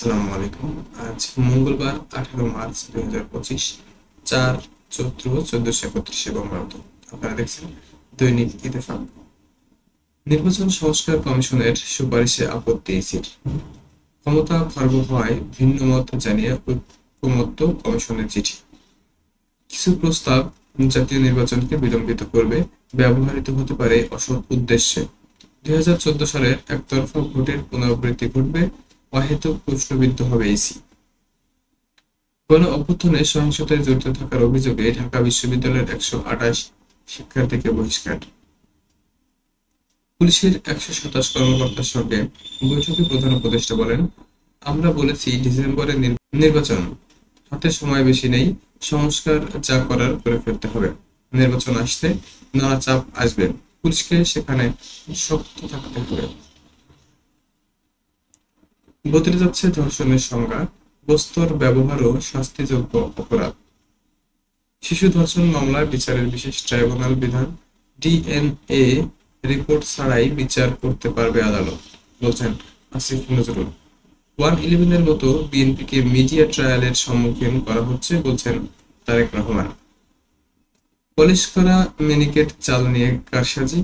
আসসালামু আলাইকুম আজ মঙ্গলবার, আঠারো মার্চ দুই হাজার পঁচিশ, চার চৈত্র চোদ্দশো একত্রিশে বঙ্গাব্দ আপনারা দেখছেন দৈনিক নির্বাচন সংস্কার কমিশনের সুপারিশে আপত্তি ইসির ক্ষমতা খর্ব হওয়ায় ভিন্ন মত জানিয়ে কমিশনের চিঠি। কিছু প্রস্তাব জাতীয় নির্বাচনকে বিলম্বিত করবে, ব্যবহৃত হতে পারে অসৎ উদ্দেশ্যে। দুই হাজার চোদ্দ সালের একতরফা ভোটের পুনরাবৃত্তি ঘটবে অহেতুক প্রশ্নবিদ্ধ হবে ইসি গণ অভ্যুত্থানে সহিংসতায় জড়িত থাকার অভিযোগে ঢাকা বিশ্ববিদ্যালয়ের একশো আঠাশ শিক্ষার্থীকে বহিষ্কার। পুলিশের একশো সাতাশ কর্মকর্তার সঙ্গে বৈঠকে প্রধান উপদেষ্টা বলেন, আমরা বলেছি ডিসেম্বরে নির- নির্বাচন। হাতে সময় বেশি নেই, সংস্কার যা করার করে ফেলতে হবে। নির্বাচন আসতে নানা চাপ আসবে। পুলিশকে সেখানে শক্ত থাকতে হবে। বদলে যাচ্ছে ধর্ষণের সংজ্ঞা, বস্তুর ব্যবহারও শাস্তিযোগ্য অপরাধ। শিশু ধর্ষণ মামলার বিচারের বিশেষ ট্রাইব্যুনাল বিধান ডিএনএ রিপোর্ট ছাড়াই বিচার করতে পারবে আদালত, বলছেন আসিফ নজরুল। ওয়ান ইলেভেনের মতো বিএনপিকে মিডিয়া ট্রায়ালের সম্মুখীন করা হচ্ছে, বলছেন তারেক রহমান। পলিশ করা মিনিকেট চাল নিয়ে কারসাজি,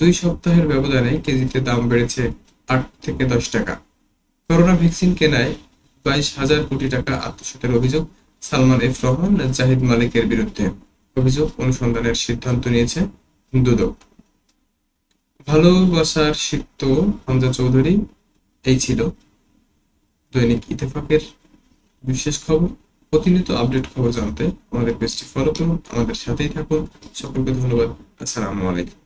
দুই সপ্তাহের ব্যবধানে কেজিতে দাম বেড়েছে আট থেকে দশ টাকা। করোনা ভ্যাকসিন কেনায় বাইশ হাজার কোটি টাকা আত্মসাতের অভিযোগ সালমান এফ রহমান জাহিদ মালিকের বিরুদ্ধে অভিযোগ অনুসন্ধানের সিদ্ধান্ত নিয়েছে দুদক। ভালোবাসার সিক্ত হামজা চৌধুরী, এই ছিল দৈনিক ইতেফাকের বিশেষ খবর। প্রতিনিয়ত আপডেট খবর জানতে আমাদের পেজটি ফলো করুন, আমাদের সাথেই থাকুন। সকলকে ধন্যবাদ। আসসালামু আলাইকুম।